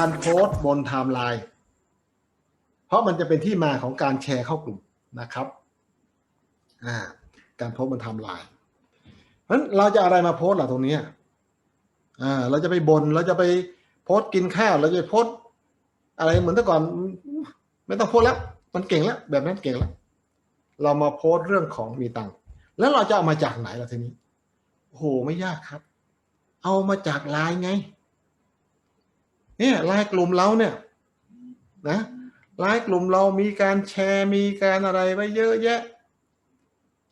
การโพสต์บนไทม์ไลน์เพราะมันจะเป็นที่มาของการแชร์เข้ากลุ่มนะครับาการโพสต์บนไทม์ไลน์เพราะฉะนั้นเราจะอะไรมาโพสต์ล่ะตรงนี้เราจะไปบนเราจะไปโพสต์กินข้าวเราจะไปโพสต์อะไรเหมือนแต่ก่อน ไม่ต้องโพสแล้ว มันเก่งแล้ว แบบนั้นเก่งแล้ว เรามาโพสต์เรื่องของมีตังค์แล้วเราจะเอามาจากไหนล่ะทีนี้โอ้โหไม่ยากครับ เอามาจากไลน์ไง เนี่ยไลน์กลุ่มเราเนี่ยนะไลน์กลุ่มเรามีการแชร์มีการอะไรไว้เยอะแยะ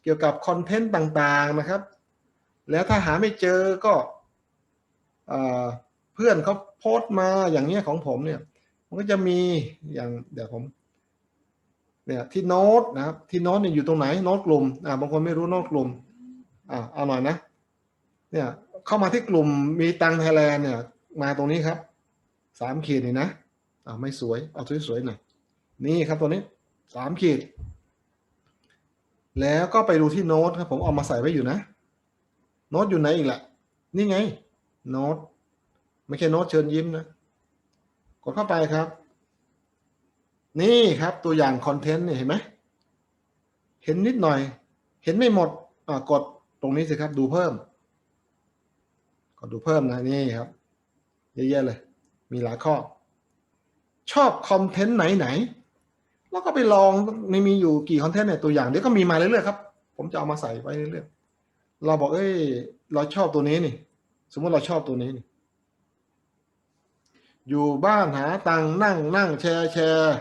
เกี่ยวกับคอนเทนต์ต่างๆนะครับ แล้วถ้าหาไม่เจอก็เอ่อเพื่อนเขาโพสต์มาอย่างเนี้ยของผมเนี่ย มันก็จะมีอย่างเดี๋ยวผมเนี่ยที่โน้ตนะครับที่โน้ตเนี่ยอยู่ตรงไหนโน้ตกลุ่มอ่าบางคนไม่รู้โน้ตกลุ่มอ่าเอาหน่อยนะเนี่ยเข้ามาที่กลุ่มมีตังไทยแลนด์เนี่ยมาตรงนี้ครับ สามขีดนี่นะอ่าไม่สวย เอาสวยๆหน่อยนี่ครับตัวนี้สามขีด แล้วก็ไปดูที่โน้ตครับ ผมเอามาใส่ไว้อยู่นะ โน้ตอยู่ไหนอีกล่ะ นี่ไง โน้ตไม่ใช่โน้ตเชิญยิ้มนะ กดเข้าไปครับ นี่ครับตัวอย่างคอนเทนต์เนี่ยเห็นไหม เห็นนิดหน่อย เห็นไม่หมดอ่ากดตรงนี้สิครับ ดูเพิ่ม กดดูเพิ่มนะนี่ครับ เยอะแยะเลย มีหลายข้อ ชอบคอนเทนต์ไหนไหนแล้วก็ไปลองไม่มีอยู่กี่คอนเทนต์เนี่ยตัวอย่างเดี๋ยวก็มีมาเรื่อยๆครับ ผมจะเอามาใส่ไว้เรื่อยๆเราบอกเอ้ยเราชอบตัวนี้นี่ สมมติเราชอบตัวนี้นี่ อยู่บ้านหาตังนั่งนั่งแชร์แชร์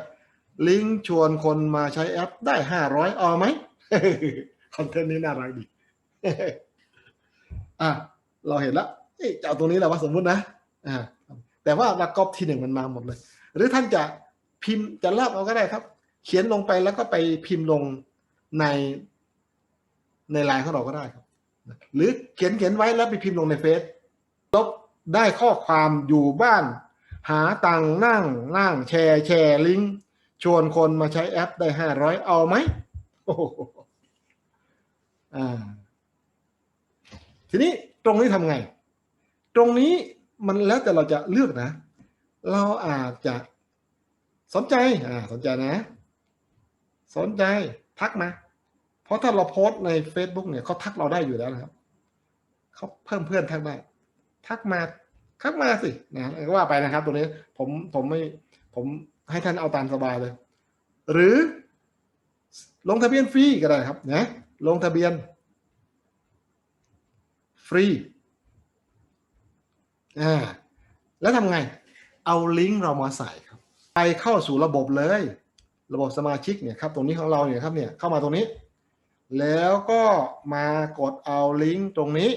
ลิงก์ชวนคนมาใช้แอปได้ห้าร้อยเอาไหมคอนเทนต์นี้น่ารักดีอะเราเห็นแล้วเอ๊ะจะเอาตัวนี้แหละว่าสมมุตินะอ่า แต่ว่าเราก๊อปที่หนึ่งมันมาหมดเลย หรือท่านจะพิมพ์จะลอกเอาก็ได้ครับ เขียนลงไปแล้วก็ไปพิมพ์ลงในในไลน์ของเราก็ได้ครับ หรือเขียนเขียนไว้แล้วไปพิมพ์ลงในเฟซลบได้ข้อความอยู่บ้าน หาตังนั่งนั่งแชร์แชร์ลิงก์ชวนคนมาใช้แอปได้ห้าร้อยเอาไหมโอ้โหอ่าทีนี้ตรงนี้ทำไง ตรงนี้ มันแล้วแต่เราจะเลือกนะ เราอาจจะสนใจอ่าสนใจนะ สนใจทักมา เพราะถ้าเราโพสต์ใน Facebook เนี่ยเขาทักเราได้อยู่แล้วนะครับเขาเพิ่มเพื่อนทักได้ ทักมาทักมาสินะก็ว่าไปนะครับตรงนี้ผมผมไม่ผมให้ท่านเอาตามสบายเลย หรือ ลงทะเบียนฟรีก็ได้ครับนะลงทะเบียน ฟรี อ่าแล้วทำไง เอาลิงก์เรามาใส่ครับไปเข้าสู่ระบบเลย ระบบสมาชิกเนี่ยครับตรงนี้ของเราเนี่ยครับเนี่ยเข้ามาตรงนี้ แล้วก็มากดเอาลิงก์ตรงนี้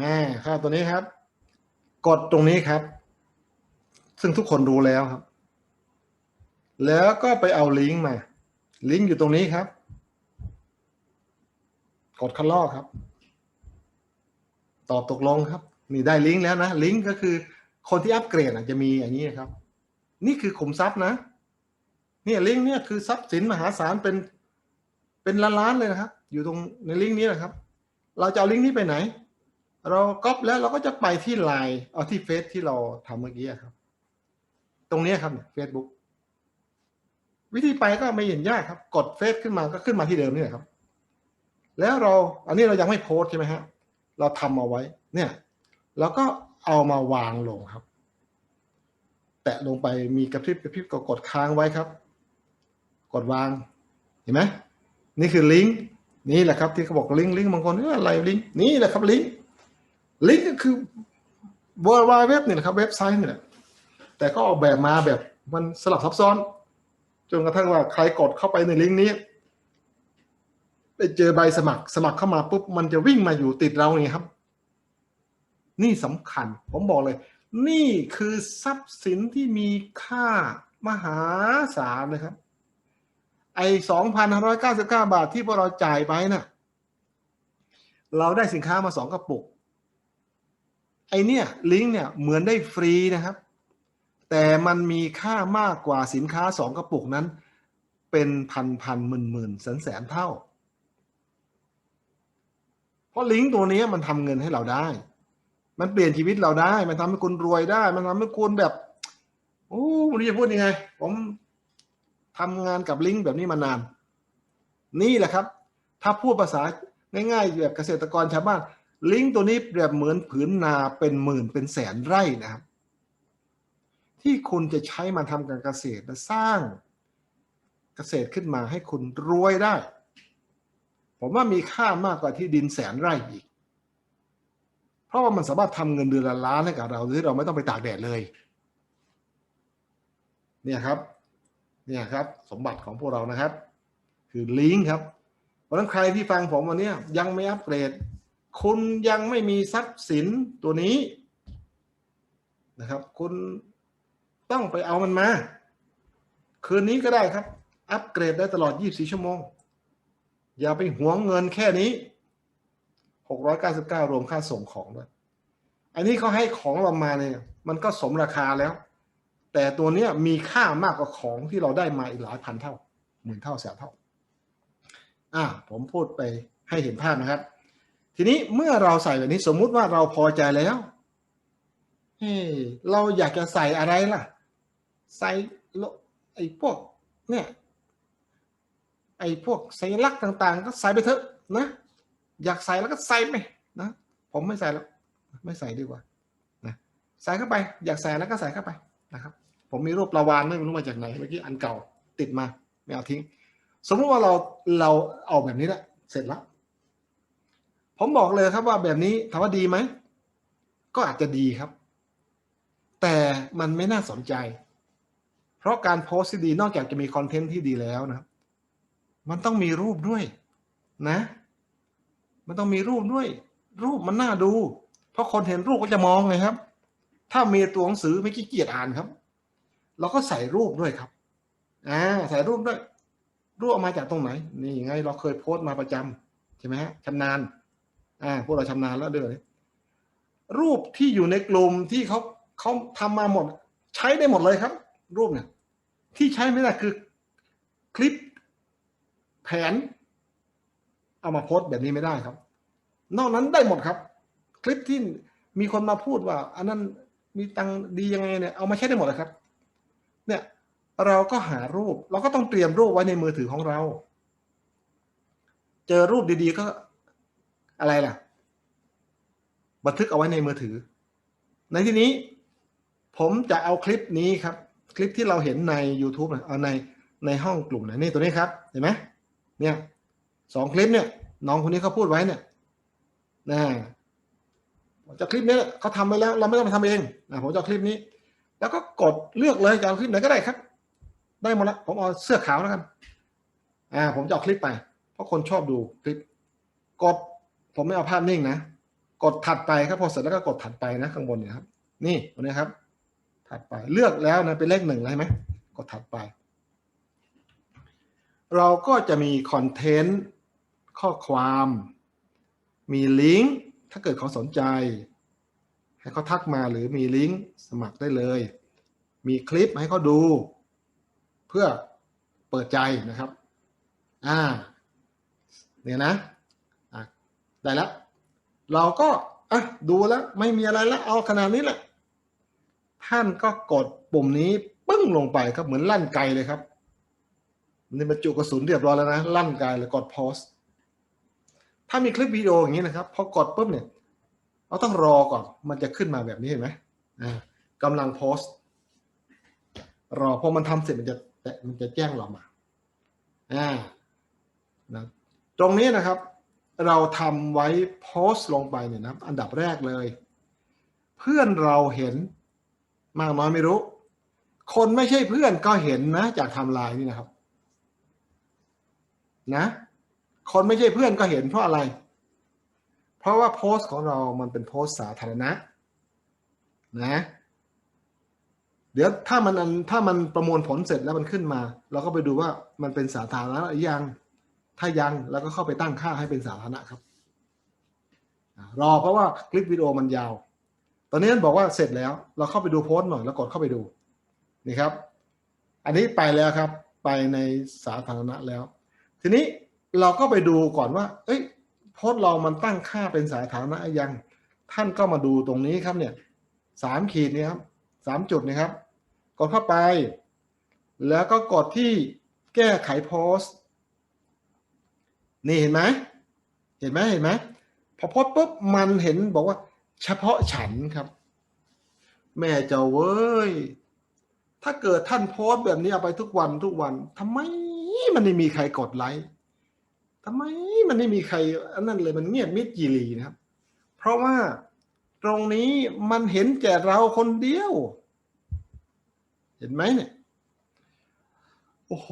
นะเข้าตัวนี้ครับ กดตรงนี้ครับ ซึ่งทุกคนรู้แล้วครับ แล้วก็ไปเอาลิงก์มา ลิงก์อยู่ตรงนี้ครับ กดคันลอกครับ ตอบตกลงครับ นี่ได้ลิงก์แล้วนะ ลิงก์ก็คือคนที่อัปเกรดอาจจะมีอย่างนี้ครับ นี่คือขุมทรัพย์นะเนี่ยลิงก์เนี่ยคือทรัพย์สินมหาศาลเป็นเป็นล้านๆเลยนะครับ อยู่ตรงในลิงก์นี้นะครับ เราจะเอาลิงก์นี้ไปไหน เราก๊อปแล้วเราก็จะไปที่ไลน์เอาที่เฟซที่เราทำเมื่อกี้ครับ ตรงนี้ครับเฟซบุ๊กวิธีไปก็ไม่เห็นยากครับ กดเฟซขึ้นมาก็ขึ้นมาที่เดิมนี่แหละครับ แล้วเราอันนี้เรายังไม่โพสใช่ไหมฮะ เราทำเอาไว้ เนี่ย แล้วก็เอามาวางลงครับ แตะลงไปมีกระพริบกระพริบก็กดค้างไว้ครับ กดวางเห็นไหมนี่คือลิงก์นี่แหละครับที่เขาบอกลิงก์ลิงก์บางคนเอ้ยอะไรลิงก์นี่แหละครับลิงก์ลิงก์ก็คือ w w w เนี่ยนะครับเว็บไซต์นี่ยแต่ก็ออกแบบมาแบบมันสลับซับซ้อน จนกระทั่งว่าใครกดเข้าไปในลิงก์นี้ ไปเจอใบสมัคร สมัครเข้ามาปุ๊บมันจะวิ่งมาอยู่ติดเราไงครับ นี่สำคัญ ผมบอกเลย นี่คือทรัพย์สินที่มีค่ามหาศาลนะครับ ไอ้สองพันห้าร้อยเก้าสิบเก้าบาทที่พวกเราจ่ายไปนะ่ะ เราได้สินค้ามาสองกระปุก ไอเนี่ยลิงก์เนี่ยเหมือนได้ฟรีนะครับ แต่มันมีค่ามากกว่าสินค้าสองกระปุกนั้น เป็นพันพันหมื่นหมื่นแสนแสนเท่า เพราะลิงก์ตัวนี้มันทำเงินให้เราได้ มันเปลี่ยนชีวิตเราได้ มันทำให้คุณรวยได้ มันทำให้คุณแบบโอ้ไม่รู้จะพูดยังไง ผมทำงานกับลิงก์แบบนี้มานาน นี่แหละครับ ถ้าพูดภาษาง่ายๆแบบเกษตรกรชาวบ้านลิงก์ตัวนี้เปรียบเหมือนผืนนาเป็นหมื่นเป็นแสนไร่นะครับ ที่คุณจะใช้มาทำการเกษตรและสร้างเกษตรขึ้นมาให้คุณรวยได้ ผมว่ามีค่ามากกว่าที่ดินแสนไร่อีก เพราะว่ามันสามารถทำเงินเดือนละล้านให้กับเราโดยที่เราไม่ต้องไปตากแดดเลย เนี่ยครับ เนี่ยครับ สมบัติของพวกเรานะครับ คือลิงก์ครับ เพราะนั้นใครที่ฟังผมวันนี้ยังไม่อัปเกรด คุณยังไม่มีทรัพย์สินตัวนี้นะครับ คุณต้องไปเอามันมา คืนนี้ก็ได้ครับ อัปเกรดได้ตลอด 24 ชั่วโมง อย่าไปหวงเงินแค่นี้ 699 รวมค่าส่งของด้วย อันนี้เขาให้ของเรามาเนี่ย มันก็สมราคาแล้ว แต่ตัวเนี้ยมีค่ามากกว่าของที่เราได้มาอีกหลายพันเท่า หมื่นเท่าแสนเท่า อ่า ผมพูดไปให้เห็นภาพนะครับ ทีนี้เมื่อเราใส่แบบนี้สมมุติว่าเราพอใจแล้วเฮ้เราอยากจะใส่อะไรล่ะ ใส่ลไอ้พวกเนี่ย ไอ้พวกสัญลักษณ์ต่างๆ ก็ใส่ไปเถอะนะ อยากใส่แล้วก็ใส่ไปนะผมไม่ใส่แล้วไม่ใส่ดีกว่านะใส่เข้าไป อยากใส่แล้วก็ใส่เข้าไปนะครับ ผมมีรูปปลาวานไม่รู้มาจากไหนเมื่อกี้อันเก่าติดมาไม่เอาทิ้ง สมมติว่าเราเราเอาแบบนี้แหละเสร็จแล้ว ผมบอกเลยครับว่าแบบนี้ถามว่าดีไหมก็อาจจะดีครับ แต่มันไม่น่าสนใจ เพราะการโพสต์ที่ดีนอกจากจะมีคอนเทนต์ที่ดีแล้วนะครับ มันต้องมีรูปด้วยนะ มันต้องมีรูปด้วย รูปมันน่าดู เพราะคนเห็นรูปก็จะมองไงครับ ถ้ามีตัวหนังสือไม่ขี้เกียจอ่านครับ เราก็ใส่รูปด้วยครับอ่าใส่รูปด้วย รูปออกมาจากตรงไหน นี่ไง เราเคยโพสต์มาประจำใช่ไหมฮะชำนาญอ่าพวกเราชำนาญแล้วเดือนรูปที่อยู่ในกลุ่มที่เขาเขาทำมาหมด ใช้ได้หมดเลยครับ รูปเนี่ยที่ใช้ไม่ได้คือคลิป แผน เอามาโพสต์แบบนี้ไม่ได้ครับ นอกนั้นได้หมดครับ คลิปที่มีคนมาพูดว่า อันนั้นมีตังดียังไงเนี่ยเอามาใช้ได้หมดเลยครับ เนี่ยเราก็หารูป เราก็ต้องเตรียมรูปไว้ในมือถือของเรา เจอรูปดีๆก็อะไรล่ะ บันทึกเอาไว้ในมือถือ ในที่นี้ ผมจะเอาคลิปนี้ครับ คลิปที่เราเห็นใน YouTube เอาในในห้องกลุ่มนะนี่ตัวนี้ครับ เห็นไหม เนี่ยสองคลิปเนี่ยน้องคนนี้เขาพูดไว้เนี่ยนะจากคลิปนี้เขาทำไปแล้ว เราไม่ต้องไปทำเองนะผมจะคลิปนี้ แล้วก็กดเลือกเลยจะเอาคลิปไหนก็ได้ครับ ได้หมดล้วผมเอาเสื้อขาวแล้วกันอ่าผมจะเอาคลิปไป เพราะคนชอบดูคลิป กดผมไม่เอาภาพนิ่งนะกดถัดไปครับพอเสร็จแล้วก็กดถัดไปนะข้างบนเนี่ยครับ นี่ตัวนี้ครับ ถัดไปเลือกแล้วนะเป็นเลขหนึ่งเลยไหมกดถัดไป เราก็จะมีคอนเทนต์ข้อความ มีลิงก์ถ้าเกิดเขาสนใจ ให้เขาทักมาหรือมีลิงก์สมัครได้เลย มีคลิปให้เขาดู เพื่อเปิดใจนะครับ อ่า เนี่ยนะอะได้แล้ว เราก็อะดูแล้วไม่มีอะไรแล้วเอาขนาดนี้แหละ ท่านก็กดปุ่มนี้ปึ้งลงไปครับเหมือนลั่นไกเลยครับ นี่บรรจุกระสุนเรียบร้อยแล้วนะลั่นไกลเลยกดโพสถ้ามีคลิปวิดีโออย่างนี้นะครับพอกดปุ๊บเนี่ยเราต้องรอก่อนมันจะขึ้นมาแบบนี้เห็นไหมอ่ากำลังโพสต์รอพอมันทำเสร็จมันจะมันจะแจ้งเรามาอ่านะตรงนี้นะครับ เราทำไว้โพสต์ลงไปเนี่ยนะอันดับแรกเลย เพื่อนเราเห็นมากน้อยไม่รู้ คนไม่ใช่เพื่อนก็เห็นนะจากทำลายนี่นะครับ นะ คนไม่ใช่เพื่อนก็เห็นเพราะอะไร เพราะว่าโพสต์ของเรามันเป็นโพสต์สาธารณะนะ เดี๋ยวถ้ามันถ้ามันประมวลผลเสร็จแล้วมันขึ้นมา เราก็ไปดูว่ามันเป็นสาธารณะหรือยัง ถ้ายังเราก็เข้าไปตั้งค่าให้เป็นสาธารณะครับ รอเพราะว่าคลิปวิดีโอมันยาว ตอนนี้บอกว่าเสร็จแล้ว เราเข้าไปดูโพสต์หน่อยแล้วกดเข้าไปดูนี่ครับ อันนี้ไปแล้วครับ ไปในสาธารณะแล้ว ทีนี้เราก็ไปดูก่อนว่า เอ้ยโพสต์เรามันตั้งค่าเป็นสาธารณะยัง ท่านก็มาดูตรงนี้ครับเนี่ยสามขีดนี้ครับสามจุดนี้ครับ กดเข้าไป แล้วก็กดที่แก้ไขโพสต์นี่เห็นไหมเห็นไหมเห็นไหมพอโพสต์ปุ๊บมันเห็นบอกว่า เฉพาะฉันครับ แม่เจ้าเว้ยถ้าเกิดท่านโพสต์แบบนี้เอาไปทุกวันทุกวันทำไม มันไม่มีใครกดไลค์ทำไมมันไม่มีใครอันนั้นเลยมันเงียบมิดจีรีนะครับ เพราะว่าตรงนี้มันเห็นแก่เราคนเดียว เห็นไหมเนี่ย โอ้โห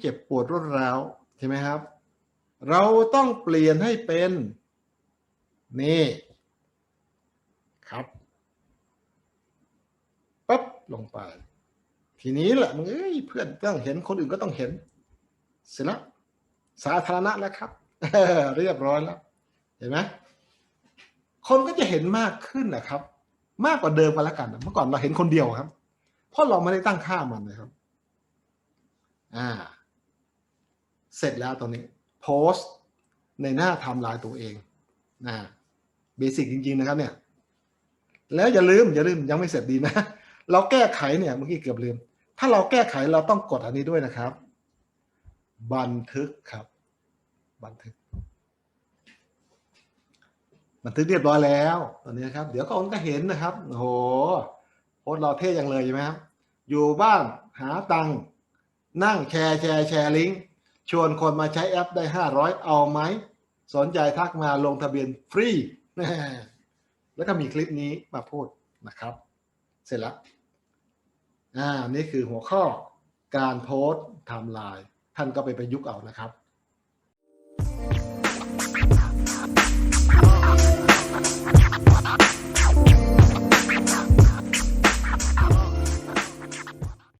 เจ็บปวดรวดร้าวใช่ไหมครับ เราต้องเปลี่ยนให้เป็น นี่ ครับปั๊บลงไป ทีนี้แหละมึงเอ้ยเพื่อนต้องเห็นคนอื่นก็ต้องเห็น เสร็จแล้วสาธารณะแล้วครับ เรียบร้อยแล้ว เห็นไหมคนก็จะเห็นมากขึ้นนะครับ มากกว่าเดิมกันแล้วกัน เมื่อก่อนเราเห็นคนเดียวครับ เพราะเราไม่ได้ตั้งค่ามันนะครับ อ่า เสร็จแล้วตรงนี้โพสต์ในหน้าทม์ไลน์ตัวเองนะเบสิกจริง ๆ นะครับ เนี่ย แล้วอย่าลืมอย่าลืมยังไม่เสร็จดีนะ เราแก้ไขเนี่ยเมื่อกี้เกือบลืม ถ้าเราแก้ไขเราต้องกดอันนี้ด้วยนะครับ บันทึกครับ บันทึก บันทึกเรียบร้อยแล้วตอนนี้นครับ เดี๋ยวก็คนก็เห็นนะครับโอ้โหโพสต์เราเท่ยังเลยใช่ไหมครับ อยู่บ้านหาตังนั่งแชร์แชร์แชร์ลิงก์ชวนคนมาใช้แอปได้ห้าร้อยเอาไหม สนใจทักมาลงทะเบียนฟรี แล้วก็มีคลิปนี้มาพูดนะครับ เสร็จแล้วอ่านี่คือหัวข้อการโพสต์ไทม์ไลน์ ท่านก็ไปประยุกต์เอานะครับ